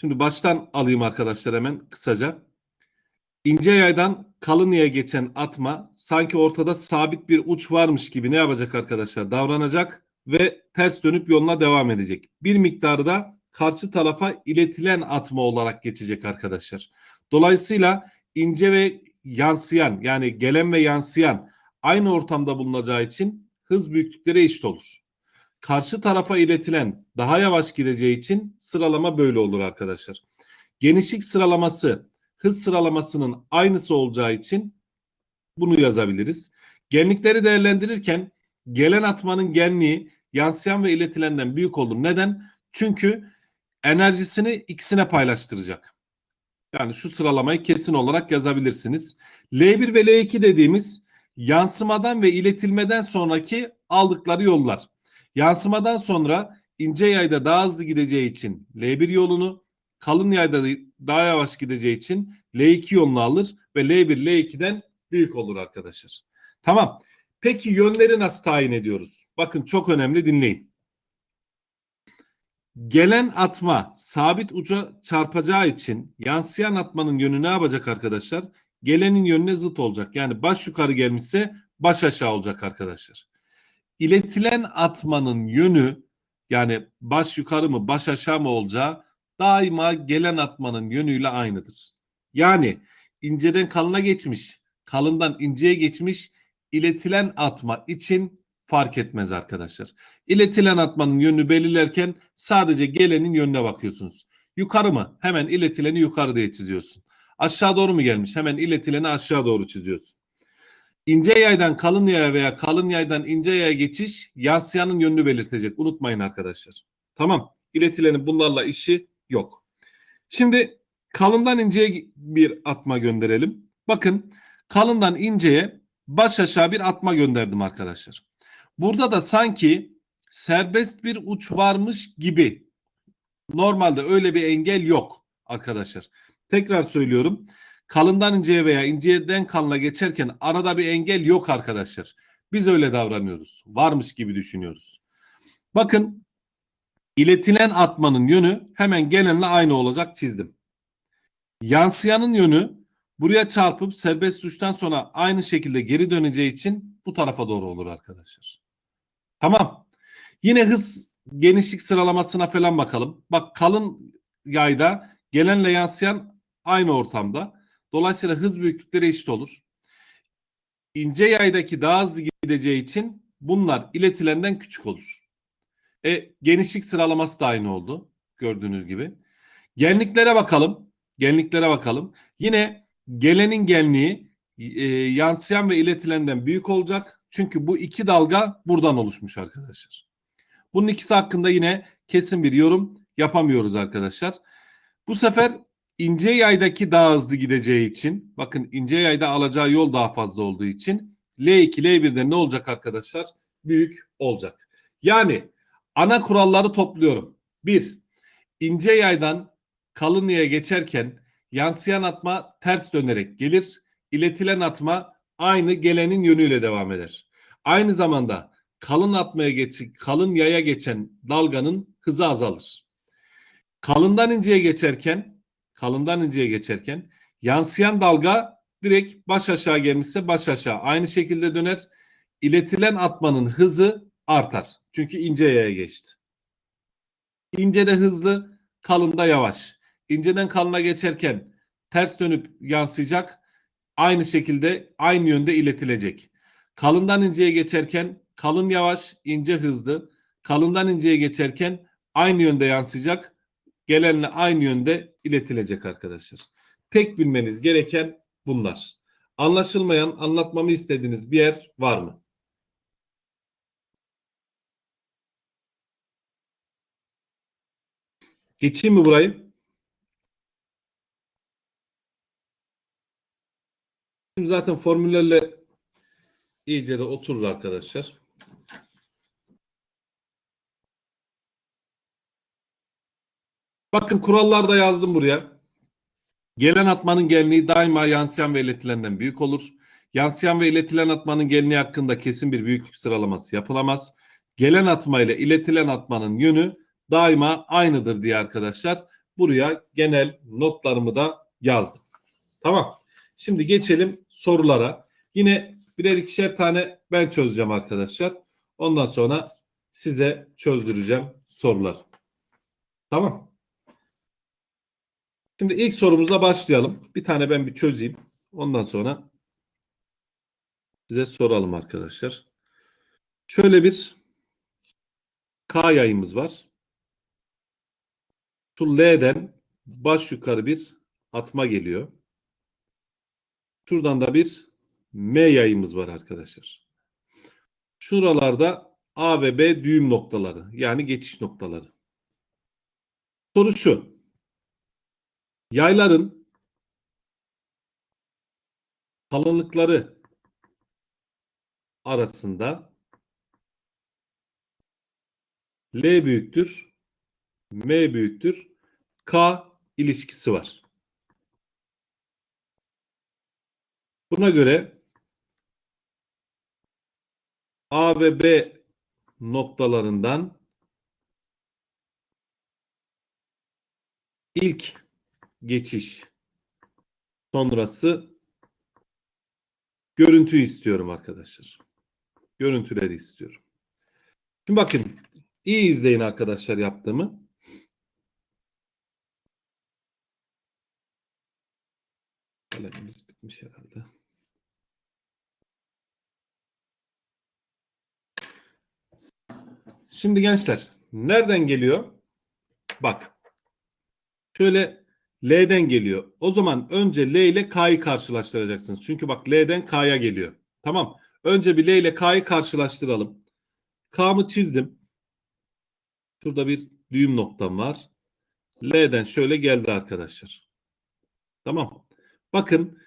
Şimdi baştan alayım arkadaşlar hemen kısaca. İnce yaydan kalın yaya geçen atma sanki ortada sabit bir uç varmış gibi ne yapacak arkadaşlar? Davranacak ve ters dönüp yoluna devam edecek. Bir miktarı da karşı tarafa iletilen atma olarak geçecek arkadaşlar. Dolayısıyla ince ve yansıyan yani gelen ve yansıyan aynı ortamda bulunacağı için hız büyüklükleri eşit olur. Karşı tarafa iletilen daha yavaş gideceği için sıralama böyle olur arkadaşlar. Genişlik sıralaması hız sıralamasının aynısı olacağı için bunu yazabiliriz. Genlikleri değerlendirirken gelen atmanın genliği yansıyan ve iletilenden büyük olur. Neden? Çünkü enerjisini ikisine paylaştıracak. Yani şu sıralamayı kesin olarak yazabilirsiniz. L1 ve L2 dediğimiz yansımadan ve iletilmeden sonraki aldıkları yollar. Yansımadan sonra ince yayda daha hızlı gideceği için L1 yolunu, kalın yayda daha yavaş gideceği için L2 yolunu alır ve L1 L2'den büyük olur arkadaşlar. Tamam. Peki yönleri nasıl tayin ediyoruz? Bakın çok önemli dinleyin. Gelen atma sabit uca çarpacağı için yansıyan atmanın yönü ne yapacak arkadaşlar? Gelenin yönüne zıt olacak. Yani baş yukarı gelmişse baş aşağı olacak arkadaşlar. İletilen atmanın yönü yani baş yukarı mı baş aşağı mı olacağı daima gelen atmanın yönüyle aynıdır. Yani inceden kalına geçmiş, kalından inceye geçmiş iletilen atma için fark etmez arkadaşlar. İletilen atmanın yönünü belirlerken sadece gelenin yönüne bakıyorsunuz. Yukarı mı? Hemen iletileni yukarı diye çiziyorsun. Aşağı doğru mu gelmiş? Hemen iletileni aşağı doğru çiziyorsun. İnce yaydan kalın yaya veya kalın yaydan ince yaya geçiş yansıyanın yönünü belirtecek. Unutmayın arkadaşlar. Tamam. İletilenin bunlarla işi yok. Şimdi kalından inceye bir atma gönderelim. Bakın kalından inceye baş aşağı bir atma gönderdim arkadaşlar. Burada da sanki serbest bir uç varmış gibi. Normalde öyle bir engel yok arkadaşlar. Tekrar söylüyorum. Kalından inceye veya inceden kalına geçerken arada bir engel yok arkadaşlar. Biz öyle davranıyoruz. Varmış gibi düşünüyoruz. Bakın iletilen atmanın yönü hemen gelenle aynı olacak çizdim. Yansıyanın yönü buraya çarpıp serbest uçtan sonra aynı şekilde geri döneceği için bu tarafa doğru olur arkadaşlar. Tamam. Yine hız genişlik sıralamasına falan bakalım. Bak kalın yayda gelenle yansıyan aynı ortamda. Dolayısıyla hız büyüklükleri eşit olur. İnce yaydaki daha hızlı gideceği için bunlar iletilenden küçük olur. E, genişlik sıralaması da aynı oldu. Gördüğünüz gibi. Genliklere bakalım. Genliklere bakalım. Yine gelenin genliği e, yansıyan ve iletilenden büyük olacak. Çünkü bu iki dalga buradan oluşmuş arkadaşlar. Bunun ikisi hakkında yine kesin bir yorum yapamıyoruz arkadaşlar. Bu sefer ince yaydaki daha hızlı gideceği için bakın ince yayda alacağı yol daha fazla olduğu için L2 L1'de ne olacak arkadaşlar? Büyük olacak. Yani ana kuralları topluyorum. 1. ince yaydan kalın yaya geçerken yansıyan atma ters dönerek gelir. İletilen atma aynı gelenin yönüyle devam eder. Aynı zamanda kalın atmaya geç kalın yaya geçen dalganın hızı azalır. Kalından inceye geçerken kalından inceye geçerken yansıyan dalga direkt baş aşağı gelmişse baş aşağı aynı şekilde döner. İletilen atmanın hızı artar. Çünkü ince yaya geçti. İnce de hızlı, kalın da yavaş. İnceden kalına geçerken ters dönüp yansıyacak. Aynı şekilde aynı yönde iletilecek. Kalından inceye geçerken kalın yavaş, ince hızlı. Kalından inceye geçerken aynı yönde yansıyacak. Gelenle aynı yönde iletilecek arkadaşlar. Tek bilmeniz gereken bunlar. Anlaşılmayan, anlatmamı istediğiniz bir yer var mı? Geçeyim mi burayı? Zaten formüllerle iyice de oturur arkadaşlar. Bakın kurallarda yazdım buraya. Gelen atmanın genliği daima yansıyan ve iletilenden büyük olur. Yansıyan ve iletilen atmanın genliği hakkında kesin bir büyüklük sıralaması yapılamaz. Gelen atma ile iletilen atmanın yönü daima aynıdır diye arkadaşlar. buraya genel notlarımı da yazdım. Tamam. Şimdi geçelim sorulara. Yine birer ikişer tane ben çözeceğim arkadaşlar. Ondan sonra size çözdüreceğim sorular. Tamam. Şimdi ilk sorumuza başlayalım. Bir tane ben bir çözeyim. Ondan sonra size soralım arkadaşlar. Şöyle bir K yayımız var. Şu L'den baş yukarı bir atma geliyor. Şuradan da bir M yayımız var arkadaşlar. Şuralarda A ve B düğüm noktaları yani geçiş noktaları. Soru şu. Yayların kalınlıkları arasında L büyüktür, M büyüktür, K ilişkisi var. Buna göre A ve B noktalarından ilk geçiş sonrası görüntüyü istiyorum arkadaşlar. Görüntüleri istiyorum. Şimdi bakın iyi izleyin arkadaşlar yaptığımı. Kalemimiz bitmiş herhalde. Şimdi gençler nereden geliyor? Bak. Şöyle L'den geliyor. O zaman önce L ile K'yı karşılaştıracaksınız. Çünkü bak L'den K'ya geliyor. Tamam. Önce bir L ile K'yı karşılaştıralım. K'mı çizdim. Şurada bir düğüm noktam var. L'den şöyle geldi arkadaşlar. Tamam. Bakın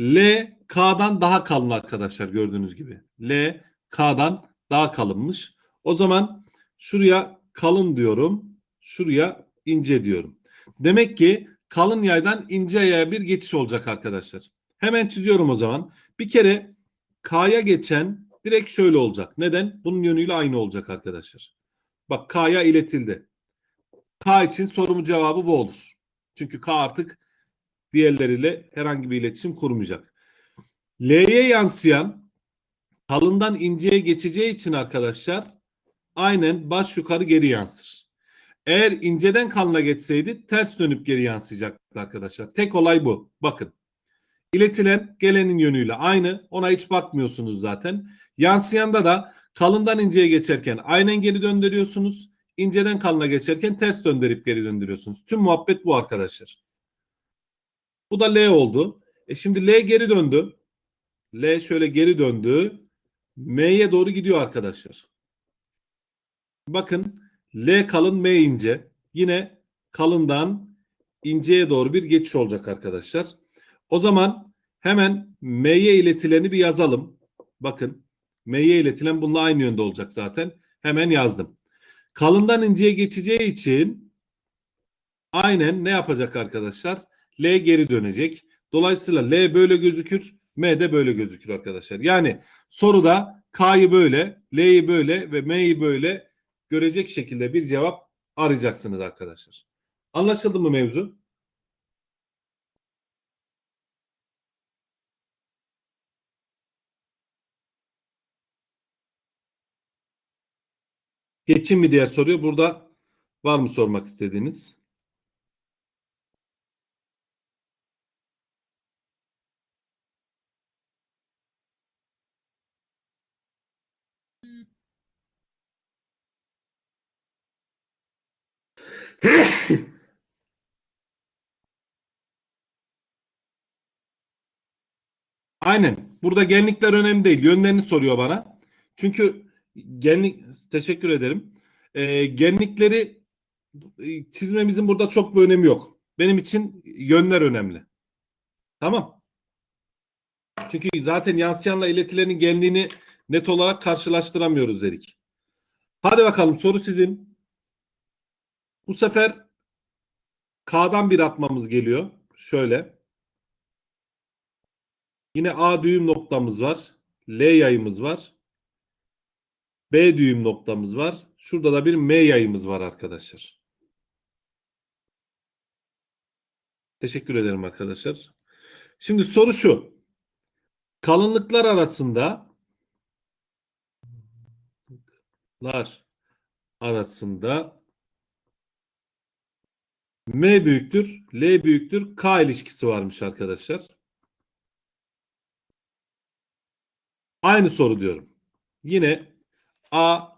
L K'dan daha kalın arkadaşlar gördüğünüz gibi. L K'dan daha kalınmış. O zaman şuraya kalın diyorum. Şuraya ince diyorum. Demek ki kalın yaydan ince yaya bir geçiş olacak arkadaşlar. Hemen çiziyorum o zaman. Bir kere K'ya geçen direkt şöyle olacak. Neden? Bunun yönüyle aynı olacak arkadaşlar. Bak K'ya iletildi. K için sorumun cevabı bu olur. Çünkü K artık diğerleriyle herhangi bir iletişim kurmayacak. L'ye yansıyan kalından inceye geçeceği için arkadaşlar aynen baş yukarı geri yansır. Eğer inceden kalına geçseydi ters dönüp geri yansıyacaktı arkadaşlar. Tek olay bu. Bakın. İletilen gelenin yönüyle aynı. Ona hiç bakmıyorsunuz zaten. Yansıyanda da kalından inceye geçerken aynen geri döndürüyorsunuz. İnceden kalına geçerken ters döndürüp geri döndürüyorsunuz. Tüm muhabbet bu arkadaşlar. Bu da L oldu. E şimdi L geri döndü. L şöyle geri döndü. M'ye doğru gidiyor arkadaşlar. Bakın L kalın M ince. Yine kalından inceye doğru bir geçiş olacak arkadaşlar. O zaman hemen M'ye iletileni bir yazalım. Bakın M'ye iletilen bununla aynı yönde olacak zaten. Hemen yazdım. Kalından inceye geçeceği için aynen ne yapacak arkadaşlar? L geri dönecek. Dolayısıyla L böyle gözükür. M de böyle gözükür arkadaşlar. Yani soruda K'yı böyle, L'yi böyle ve M'yi böyle görecek şekilde bir cevap arayacaksınız arkadaşlar. Anlaşıldı mı mevzu? Geçin mi diğer soruyor. Burada var mı sormak istediğiniz? Aynen. Burada genlikler önemli değil. Yönlerini soruyor bana. Çünkü genlik teşekkür ederim. Ee, genlikleri e, çizmemizin burada çok bir önemi yok. Benim için yönler önemli. Tamam. Çünkü zaten yansıyanla iletilenin genliğini net olarak karşılaştıramıyoruz dedik. Hadi bakalım soru sizin. Bu sefer K'dan bir atmamız geliyor. Şöyle. Yine A düğüm noktamız var. L yayımız var. B düğüm noktamız var. Şurada da bir M yayımız var arkadaşlar. Teşekkür ederim arkadaşlar. Şimdi soru şu. Kalınlıklar arasında lar arasında M büyüktür, L büyüktür, K ilişkisi varmış arkadaşlar. Aynı soru diyorum. Yine A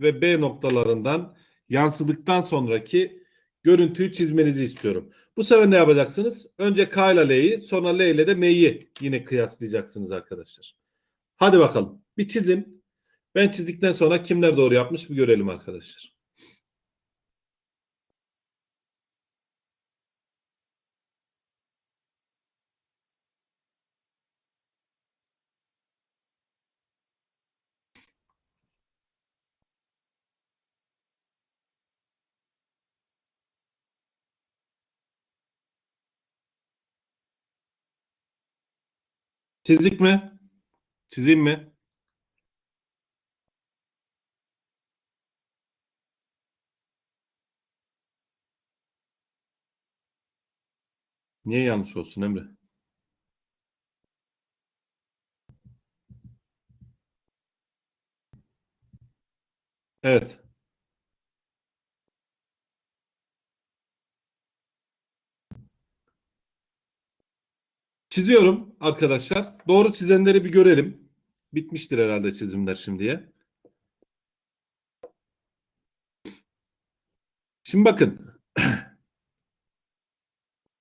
ve B noktalarından yansıdıktan sonraki görüntüyü çizmenizi istiyorum. Bu sefer ne yapacaksınız? Önce K ile L'yi sonra L ile de M'yi yine kıyaslayacaksınız arkadaşlar. Hadi bakalım. Bir çizin. Ben çizdikten sonra kimler doğru yapmış bir görelim arkadaşlar. Çizdik mi? Çizeyim mi? Niye yanlış olsun Emre? Evet. Çiziyorum arkadaşlar. Doğru çizenleri bir görelim. Bitmiştir herhalde çizimler şimdiye. Şimdi bakın.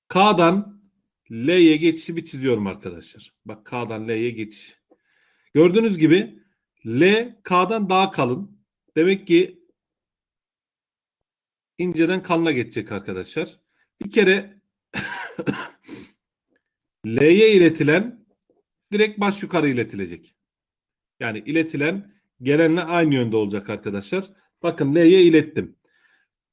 K'dan L'ye geçişi bir çiziyorum arkadaşlar. Bak K'dan L'ye geçiş. Gördüğünüz gibi L K'dan daha kalın. Demek ki inceden kalına geçecek arkadaşlar. Bir kere L'ye iletilen direkt baş yukarı iletilecek. Yani iletilen gelenle aynı yönde olacak arkadaşlar. Bakın L'ye ilettim.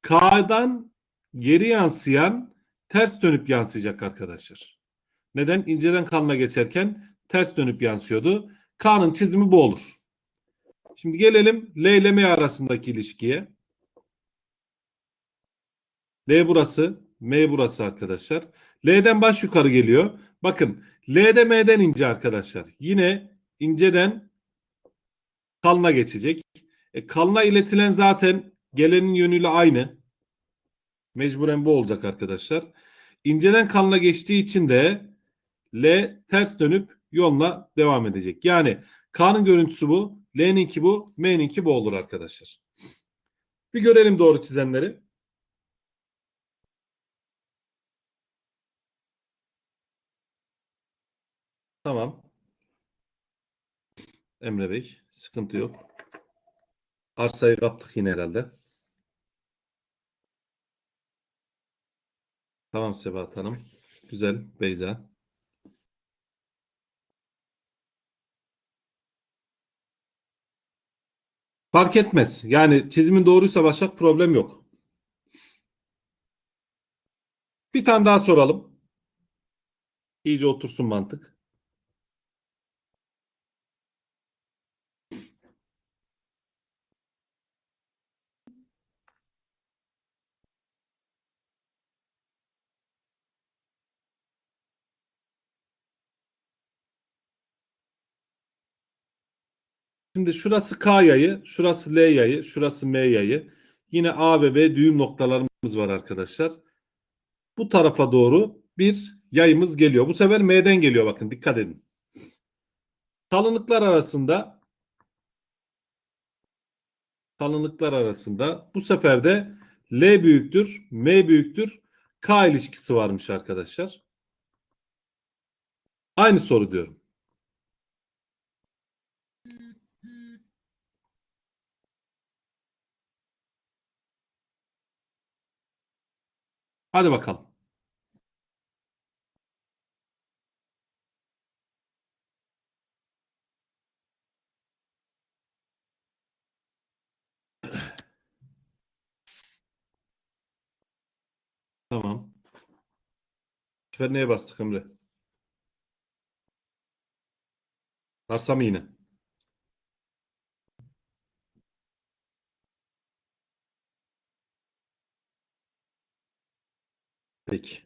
K'dan geri yansıyan ters dönüp yansıyacak arkadaşlar. Neden? İnceden kalına geçerken ters dönüp yansıyordu. K'nın çizimi bu olur. Şimdi gelelim L ile M arasındaki ilişkiye. L burası, M burası arkadaşlar. L'den baş yukarı geliyor. Bakın L'de M'den ince arkadaşlar. Yine inceden kalına geçecek. E, kalına iletilen zaten gelenin yönüyle aynı. Mecburen bu olacak arkadaşlar. İnceden kalına geçtiği için de L ters dönüp yoluna devam edecek. Yani K'nın görüntüsü bu. L'ninki bu. M'ninki bu olur arkadaşlar. Bir görelim doğru çizenleri. Tamam. Emre Bey. Sıkıntı yok. Arsayı kaptık yine herhalde. Tamam Sebahat Hanım. Güzel. Beyza. Fark etmez. Yani çizimin doğruysa Başak problem yok. Bir tane daha soralım. İyice otursun mantık. Şimdi şurası K yayı, şurası L yayı, şurası M yayı. Yine A ve B düğüm noktalarımız var arkadaşlar. Bu tarafa doğru bir yayımız geliyor. Bu sefer M'den geliyor bakın dikkat edin. Kalınlıklar arasında kalınlıklar arasında bu sefer de L büyüktür, M büyüktür, K ilişkisi varmış arkadaşlar. Aynı soru diyorum. Hadi bakalım. Tamam. Bu sefer neye bastık Emre? Arsa mı yine? Peki.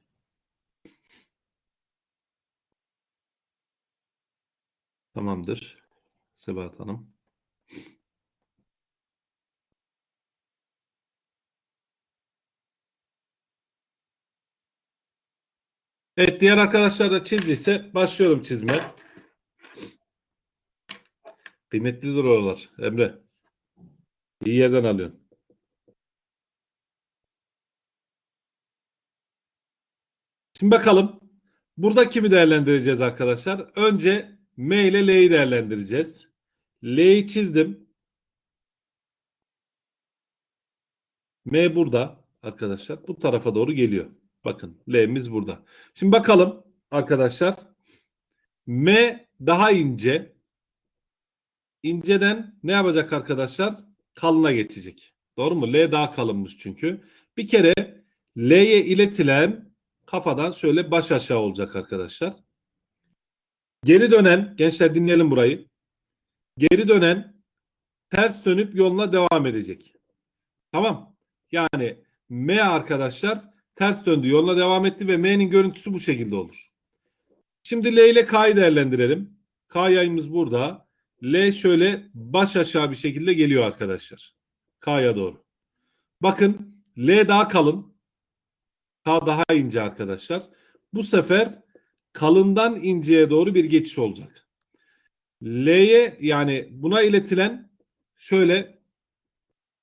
Tamamdır. Sebahat Hanım. Evet diğer arkadaşlar da çizdiyse başlıyorum çizme. Kıymetlidir oralar Emre. İyi yerden alıyorsun. Şimdi bakalım. Burada kimi değerlendireceğiz arkadaşlar? Önce M ile L'yi değerlendireceğiz. L'yi çizdim. M burada arkadaşlar. Bu tarafa doğru geliyor. Bakın L'miz burada. Şimdi bakalım arkadaşlar. M daha ince. İnceden ne yapacak arkadaşlar? Kalına geçecek. Doğru mu? L daha kalınmış çünkü. Bir kere L'ye iletilen kafadan şöyle baş aşağı olacak arkadaşlar. Geri dönen, gençler dinleyelim burayı. Geri dönen ters dönüp yoluna devam edecek. Tamam. Yani M arkadaşlar ters döndü, yoluna devam etti ve M'nin görüntüsü bu şekilde olur. Şimdi L ile K'yı değerlendirelim. K yayımız burada. L şöyle baş aşağı bir şekilde geliyor arkadaşlar. K'ya doğru. Bakın L daha kalın. K daha ince arkadaşlar. Bu sefer kalından inceye doğru bir geçiş olacak. L'ye yani buna iletilen şöyle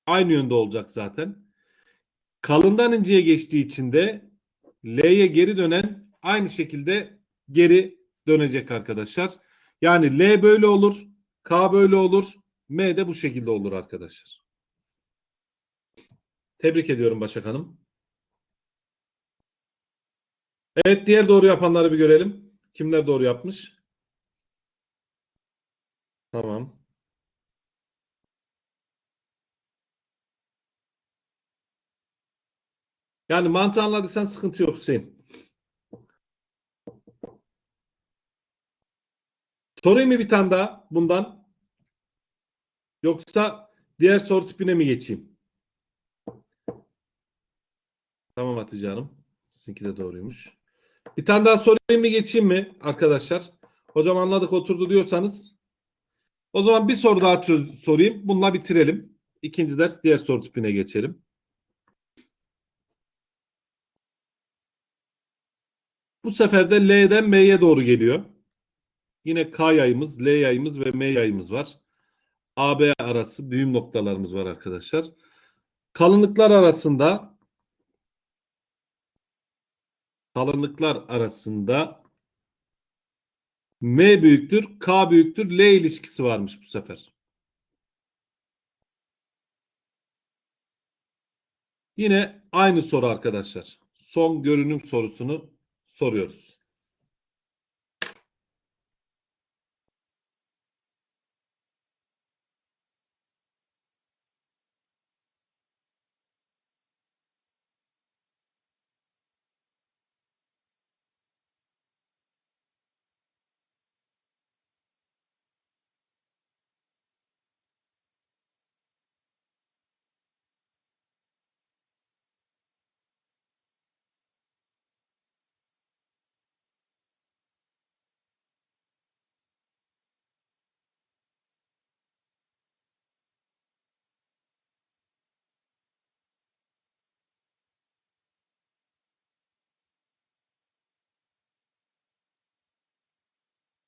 aynı yönde olacak zaten. Kalından inceye geçtiği için de L'ye geri dönen aynı şekilde geri dönecek arkadaşlar. Yani L böyle olur, K böyle olur, M de bu şekilde olur arkadaşlar. Tebrik ediyorum Başak Hanım. Evet diğer doğru yapanları bir görelim. Kimler doğru yapmış? Tamam. Yani mantığı anladıysan sıkıntı yok Hüseyin. Sorayım mı bir tane daha bundan? Yoksa diğer soru tipine mi geçeyim? Tamam Hatice Hanım. Sizinki de doğruymuş. Bir tane daha sorayım mı geçeyim mi arkadaşlar? Hocam anladık oturdu diyorsanız. O zaman bir soru daha çöz, sorayım. Bununla bitirelim. İkinci ders diğer soru tipine geçelim. Bu sefer de L'den M'ye doğru geliyor. Yine K yayımız, L yayımız ve M yayımız var. AB arası düğüm noktalarımız var arkadaşlar. Kalınlıklar arasında kalınlıklar arasında M büyüktür, K büyüktür, L ilişkisi varmış bu sefer. Yine aynı soru arkadaşlar. Son görünüm sorusunu soruyoruz.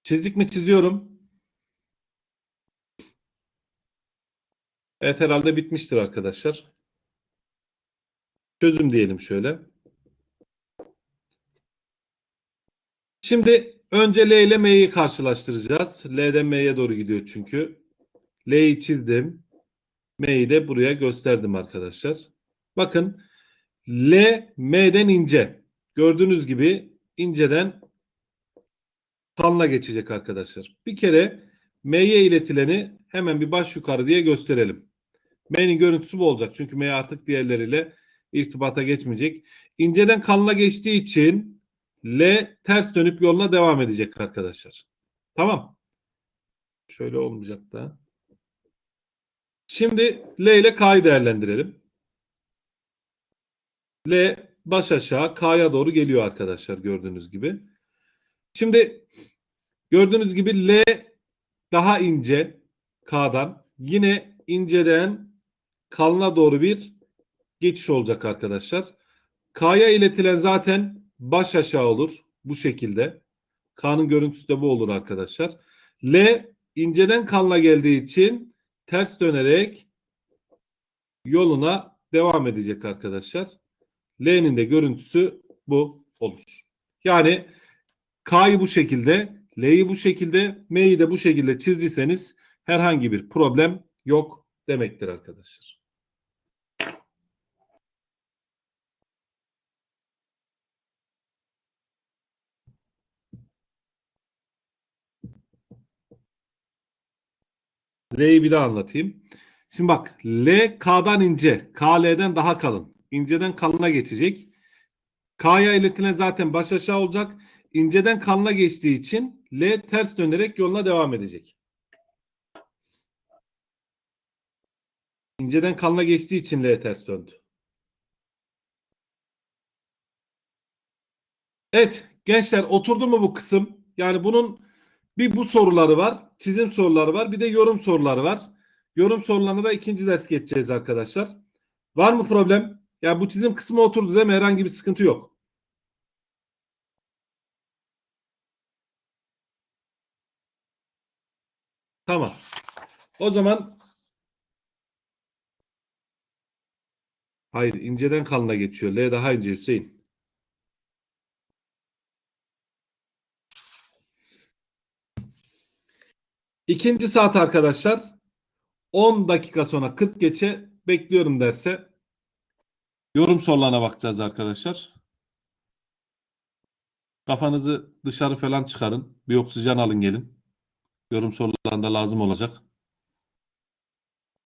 Çizdik mi çiziyorum. Evet herhalde bitmiştir arkadaşlar. Çözüm diyelim şöyle. Şimdi önce L ile M'yi karşılaştıracağız. L'den M'ye doğru gidiyor çünkü. L'yi çizdim. M'yi de buraya gösterdim arkadaşlar. Bakın L M'den ince. Gördüğünüz gibi inceden kalına geçecek arkadaşlar. Bir kere M'ye iletileni hemen bir baş yukarı diye gösterelim. M'nin görüntüsü bu olacak. Çünkü M artık diğerleriyle irtibata geçmeyecek. İnceden kalına geçtiği için L ters dönüp yoluna devam edecek arkadaşlar. Tamam. Şöyle olmayacak da. Şimdi L ile K'yı değerlendirelim. L baş aşağı K'ya doğru geliyor arkadaşlar gördüğünüz gibi. Şimdi gördüğünüz gibi L daha ince K'dan yine inceden kalına doğru bir geçiş olacak arkadaşlar. K'ya iletilen zaten baş aşağı olur. Bu şekilde. K'nın görüntüsü de bu olur arkadaşlar. L inceden kalına geldiği için ters dönerek yoluna devam edecek arkadaşlar. L'nin de görüntüsü bu olur. Yani K'yı bu şekilde, L'yi bu şekilde, M'yi de bu şekilde çizdiyseniz herhangi bir problem yok demektir arkadaşlar. L'yi bir daha anlatayım. Şimdi bak L K'dan ince, K L'den daha kalın. İnceden kalına geçecek. K'ya iletilen zaten baş aşağı olacak. İnceden kalına geçtiği için L ters dönerek yoluna devam edecek. İnceden kalına geçtiği için L ters döndü. Evet gençler oturdu mu bu kısım? Yani bunun bir bu soruları var, çizim soruları var, bir de yorum soruları var. Yorum sorularına da ikinci ders geçeceğiz arkadaşlar. Var mı problem? Ya bu çizim kısmı oturdu değil mi? Herhangi bir sıkıntı yok. Tamam. O zaman hayır inceden kalına geçiyor. L daha ince Hüseyin. İkinci saat arkadaşlar 10 dakika sonra 40 geçe bekliyorum derse yorum sorularına bakacağız arkadaşlar. Kafanızı dışarı falan çıkarın. Bir oksijen alın gelin. Yorum sorularında lazım olacak.